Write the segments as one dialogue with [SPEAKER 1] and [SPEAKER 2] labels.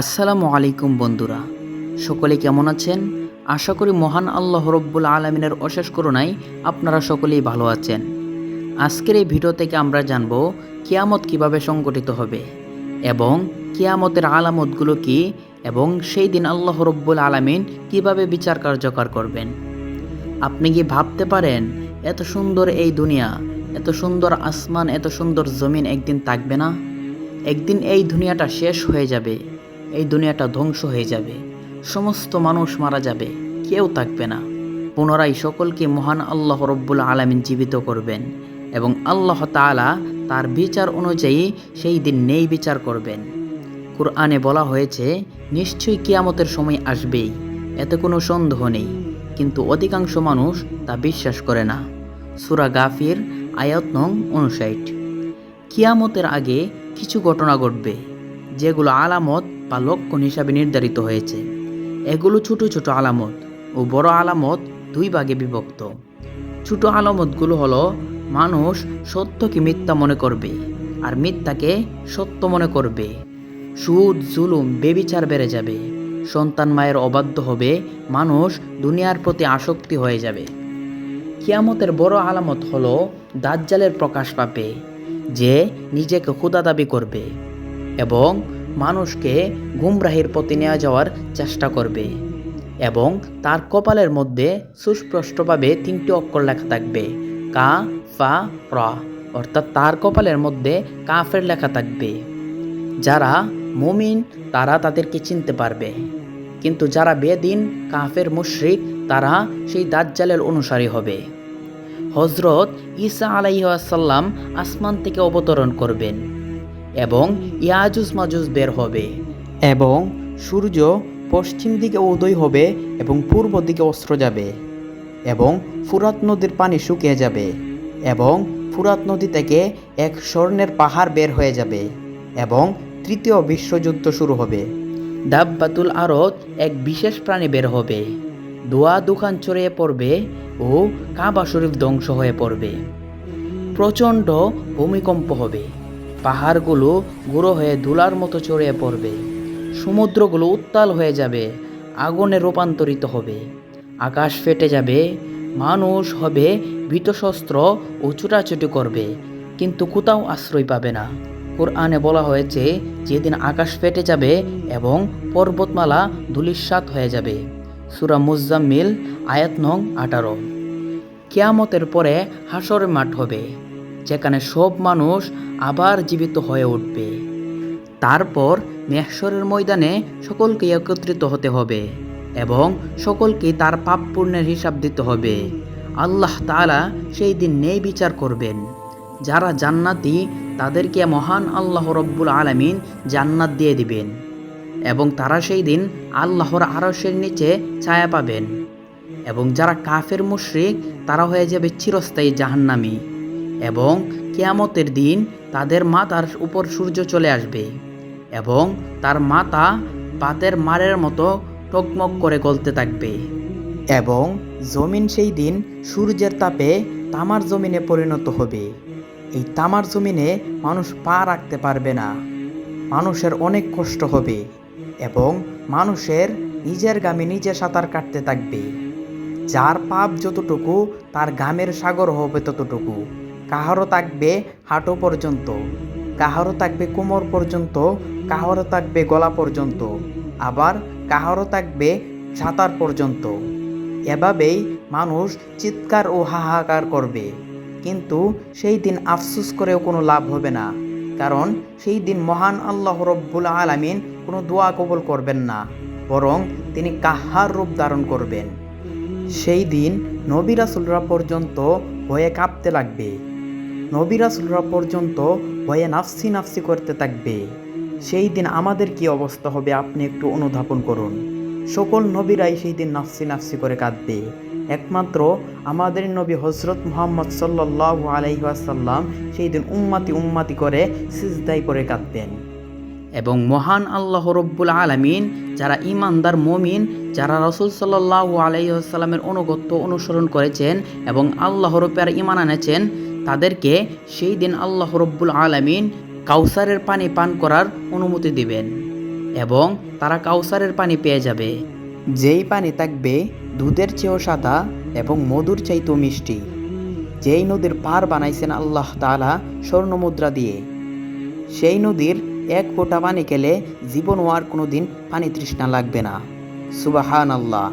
[SPEAKER 1] আসসালামু আলাইকুম বন্ধুরা। সকলে কেমন আছেন? আশা করি মহান আল্লাহ রব্বুল আলমিনের অশেষ করুণায় আপনারা সকলেই ভালো আছেন। আজকের এই ভিডিও থেকে আমরা জানব কিয়ামত কীভাবে সংগঠিত হবে এবং কিয়ামতের আলামতগুলো কি এবং সেই দিন আল্লাহ রব্বুল আলমিন কীভাবে বিচার কার্যকর করবেন। আপনি কি ভাবতে পারেন, এত সুন্দর এই দুনিয়া, এত সুন্দর আসমান, এত সুন্দর জমিন একদিন থাকবে না? একদিন এই দুনিয়াটা শেষ হয়ে যাবে। এই দুনিয়াটা ধ্বংস হয়ে যাবে। সমস্ত মানুষ মারা যাবে। কেউ থাকবে না। পুনরায় সকলকে মহান আল্লাহ রব্বুল আলমিন জীবিত করবেন এবং আল্লাহ তাআলা তার বিচার অনুযায়ী সেই দিন নেই বিচার করবেন। কুরআনে বলা হয়েছে, নিশ্চয়ই কিয়ামতের সময় আসবেই। এতে কোনো সন্দেহ নেই। কিন্তু অধিকাংশ মানুষ তা বিশ্বাস করে না। সুরা গাফির, আয়াত নং উনষাট কিয়ামতের আগে কিছু ঘটনা ঘটবে, যেগুলো আলামত বা লক্ষণ হিসাবে নির্ধারিত হয়েছে। এগুলো ছোট ছোট আলামত ও বড় আলামত দুই ভাগে বিভক্ত। ছোট আলামতগুলো হলো, মানুষ সত্যকে মিথ্যা মনে করবে আর মিথ্যাকে সত্য মনে করবে। সুদ, জুলুম, বেবিচার বেড়ে যাবে। সন্তান মায়ের অবাধ্য হবে, মানুষ দুনিয়ার প্রতি আসক্তি হয়ে যাবে। কিয়ামতের বড় আলামত হলো, দাজ্জালের প্রকাশ পাবে যে নিজেকে ক্ষুদা দাবি করবে এবং মানুষকে গুমরাহির পথে নেওয়া যাওয়ার চেষ্টা করবে এবং তার কপালের মধ্যে সুস্পষ্টভাবে তিনটি অক্ষর লেখা থাকবে, কা, ফা, র, অর্থাৎ তার কপালের মধ্যে কাফের লেখা থাকবে। যারা মুমিন, তারা তাদেরকে চিনতে পারবে। কিন্তু যারা বেদিন, কাফের মুশরিক, তারা সেই দাজ্জালের অনুসারী হবে। হজরত ঈসা আলাইসাল্লাম আসমান থেকে অবতরণ করবেন। এবং ইয়াজুজ মাজুজ বের হবে। এবং সূর্য পশ্চিম দিকে উদয় হবে এবং পূর্ব দিকে অস্ত্র যাবে। এবং ফুরাত নদীর পানি শুকিয়ে যাবে। এবং ফুরাত নদী থেকে এক স্বর্ণের পাহাড় বের হয়ে যাবে। এবং তৃতীয় বিশ্বযুদ্ধ শুরু হবে। ডাব্বাতুল আরত এক বিশেষ প্রাণী বের হবে। দোয়া দোকান ছড়িয়ে পড়বে ও কাবা শরীফ ধ্বংস হয়ে পড়বে। প্রচণ্ড ভূমিকম্প হবে। পাহাড়গুলো গুঁড়ো হয়ে ধুলার মতো ছড়িয়ে পড়বে। সমুদ্রগুলো উত্তাল হয়ে যাবে, আগুনে রূপান্তরিত হবে। আকাশ ফেটে যাবে, মানুষ হবে ভীতশস্ত্র ও ছুটাছুটি করবে, কিন্তু কোথাও আশ্রয় পাবে না। কোরআনে বলা হয়েছে, যেদিন আকাশ ফেটে যাবে এবং পর্বতমালা ধুলিস্বাত হয়ে যাবে। সুরা মুজাম্মিল, আয়াত নং আঠারো। কেয়ামতের পরে হাসর মাঠ হবে। যেখানে সব মানুষ আবার জীবিত হয়ে উঠবে। তারপর মেহসরের ময়দানে সকলকে একত্রিত হতে হবে এবং সকলকে তার পাপ পুণ্যের হিসাব দিতে হবে। আল্লাহ তাআলা সেই দিন নেই বিচার করবেন। যারা জান্নাতি, তাদেরকে মহান আল্লাহ রব্বুল আলামিন জান্নাত দিয়ে দিবেন এবং তারা সেই দিন আল্লাহর আরসের নিচে ছায়া পাবেন এবং যারা কাফের, মুশরিক, তারা হয়ে যাবে চিরস্থায়ী জাহান্নামী। এবং কেয়ামতের দিন তাদের মাথার উপর সূর্য চলে আসবে এবং তার মাথা পাতের মারের মতো টকমক করে গলতে থাকবে। এবং জমিন সেই দিন সূর্যের তাপে তামার জমিনে পরিণত হবে। এই তামার জমিনে মানুষ পা রাখতে পারবে না। মানুষের অনেক কষ্ট হবে এবং মানুষের নিজের গামে নিজে সাঁতার কাটতে থাকবে। যার পাপ যতটুকু, তার গামের সাগর হবে ততটুকু। কাহারও থাকবে হাঁটু পর্যন্ত কাহারও থাকবে কোমর পর্যন্ত কাহারও থাকবে গলা পর্যন্ত, আবার কাহারও থাকবে সাঁতার পর্যন্ত। এভাবেই মানুষ চিৎকার ও হাহাকার করবে। কিন্তু সেই দিন আফসুস করেও কোনো লাভ হবে না, কারণ সেই দিন মহান আল্লাহ রব্বুল আলামিন কোনো দোয়া কবল করবেন না, বরং তিনি কাহার রূপ ধারণ করবেন। সেই দিন নবী পর্যন্ত ভয়ে কাঁপতে লাগবে। নবী রাসুলরা পর্যন্ত ভয়ে নাফসি নাফসি করতে থাকবে। সেই দিন আমাদের কি অবস্থা হবে আপনি একটু অনুধাবন করুন। সকল নবীরাই সেই দিন নাফসি নাফসি করে কাঁদবে। একমাত্র আমাদের নবী হজরত মোহাম্মদ সাল্লাহ আলাইসাল্লাম সেই দিন উম্মাতি উম্মাতি করে সিজদাই করে কাঁদবেন এবং মহান আল্লাহ রব্বুল আলমিন, যারা ইমানদার মমিন, যারা রসুল সাল্লাহ আলাইসাল্লামের অনুগত্য অনুসরণ করেছেন এবং আল্লাহর উপর ইমান আনেছেন তাদেরকে সেই দিন আল্লাহ রব্বুল আলমিন কাউসারের পানি পান করার অনুমতি দিবেন এবং তারা কাউসারের পানি পেয়ে যাবে। যেই পানি থাকবে দুধের চেয়েও সাদা এবং মধুর চাইতেও মিষ্টি। যেই নদীর পার বানাইছেন আল্লাহ তাআলা স্বর্ণ মুদ্রা দিয়ে। সেই নদীর এক ফোঁটা পানি খেলে জীবন আর কোনো দিন পানি তৃষ্ণা লাগবে না। সুবাহান আল্লাহ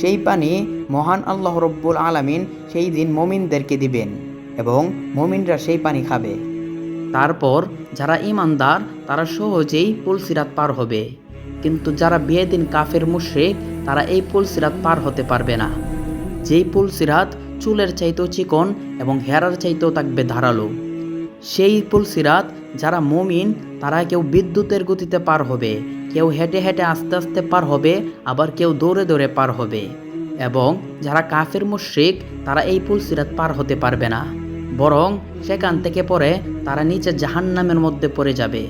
[SPEAKER 1] সেই পানি মহান আল্লাহ রব্বুল আলামিন সেই দিন মমিনদেরকে দিবেন। এবং মমিনরা সেই পানি খাবে। তারপর যারা ইমানদার তারা সহজেই পুলসিরাত পার হবে। কিন্তু যারা বিয়েদিন কাফের মুশরিক, তারা এই পুলসিরাত পার হতে পারবে না। যেই পুলসিরাত চুলের চাইতেও চিকন এবং হেরার চাইতেও থাকবে ধারালো। সেই পুলসিরাত যারা মুমিন তারা কেউ বিদ্যুতের গতিতে পার হবে। কেউ হেঁটে হেঁটে আস্তে আস্তে পার হবে, আবার কেউ দৌড়ে দৌড়ে পার হবে। এবং যারা কাফের মুশরিক, তারা এই পুলসিরাত পার হতে পারবে না। বরং সেখান থেকে পরে তারা নিচে জাহান্নামের মধ্যে পড়ে যাবে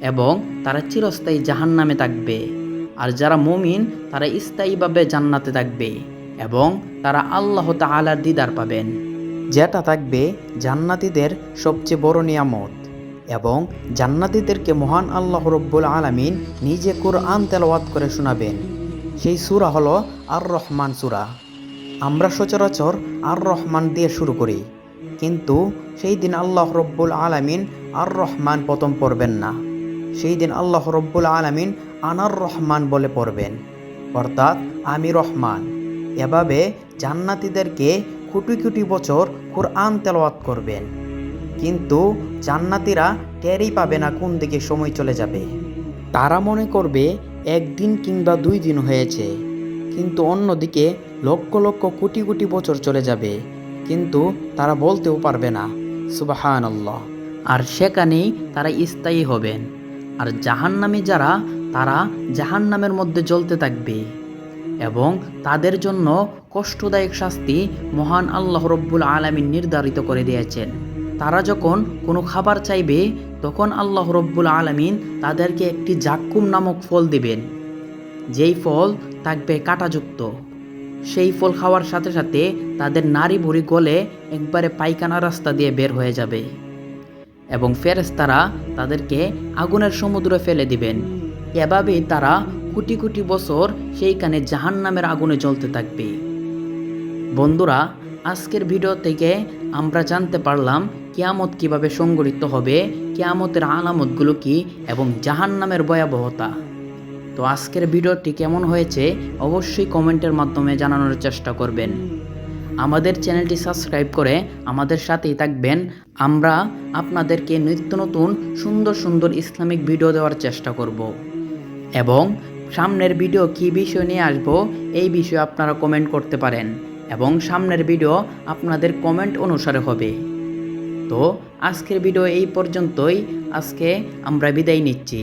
[SPEAKER 1] এবং তারা চিরস্থায়ী জাহান্নামে থাকবে। আর যারা মুমিন, তারা স্থায়ীভাবে জান্নাতে থাকবে এবং তারা আল্লাহ তাআলার দিদার পাবেন। যেটা থাকবে জান্নাতীদের সবচেয়ে বড় নিয়ামত এবং জান্নাতীদেরকে মহান আল্লাহ রব্বুল আলামিন নিজে কোরআন তেলাওয়াত করে শোনাবেন। সেই সূরা হলো আর রহমান সুরা। আমরা সচরাচর আর রহমান দিয়ে শুরু করি। কিন্তু সেই দিন আল্লাহ রব্বুল আলামিন আর রহমান প্রথম পড়বেন না। সেই দিন আল্লাহ রব্বুল আলামিন আনার রহমান বলে পড়বেন। অর্থাৎ আমি রহমান। এভাবে জান্নাতীদেরকে কোটি কোটি বছর কোরআন তেলাওয়াত করবেন। কিন্তু জান্নাতীরা টেরই পাবে না কোন দিকে সময় চলে যাবে। তারা মনে করবে একদিন কিংবা দুই দিন হয়েছে। কিন্তু অন্যদিকে লক্ষ লক্ষ কোটি কোটি বছর চলে যাবে। কিন্তু তারা বলতেও পারবে না। সুবাহান আল্লাহ আর সেখানেই তারা স্থায়ী হবেন। আর জাহান্নামী যারা, তারা জাহান্নামের মধ্যে জ্বলতে থাকবে। এবং তাদের জন্য কষ্টদায়ক শাস্তি মহান আল্লাহ রব্বুল আলামিন নির্ধারিত করে দিয়েছেন। তারা যখন কোনো খাবার চাইবে, তখন আল্লাহ রব্বুল আলামিন তাদেরকে একটি জাক্কুম নামক ফল দিবেন। যেই ফল থাকবে কাঁটাযুক্ত। সেই ফল খাওয়ার সাথে সাথে তাদের নারী ভুড়ি গলে একবারে পায়খানা রাস্তা দিয়ে বের হয়ে যাবে। এবং ফেরেশতারা তাদেরকে আগুনের সমুদ্রে ফেলে দিবেন। এভাবেই তারা কোটি কোটি বছর সেইখানে জাহান্নামের আগুনে জ্বলতে থাকবে। বন্ধুরা, আজকের ভিডিও থেকে আমরা জানতে পারলাম কিয়ামত কীভাবে সংগঠিত হবে, কিয়ামতের আলামতগুলো কি এবং জাহান্নামের ভয়াবহতা। তো আজকের ভিডিওটি কেমন হয়েছে অবশ্যই কমেন্টের মাধ্যমে জানানোর চেষ্টা করবেন। আমাদের চ্যানেলটি সাবস্ক্রাইব করে আমাদের সাথেই থাকবেন। আমরা আপনাদেরকে নিত্য নতুন, সুন্দর সুন্দর ইসলামিক ভিডিও দেওয়ার চেষ্টা করব। এবং সামনের ভিডিও কী বিষয় নিয়ে আসব, এই বিষয়ে আপনারা কমেন্ট করতে পারেন এবং সামনের ভিডিও আপনাদের কমেন্ট অনুসারে হবে। তো আজকের ভিডিও এই পর্যন্তই। আজকে আমরা বিদায় নিচ্ছি।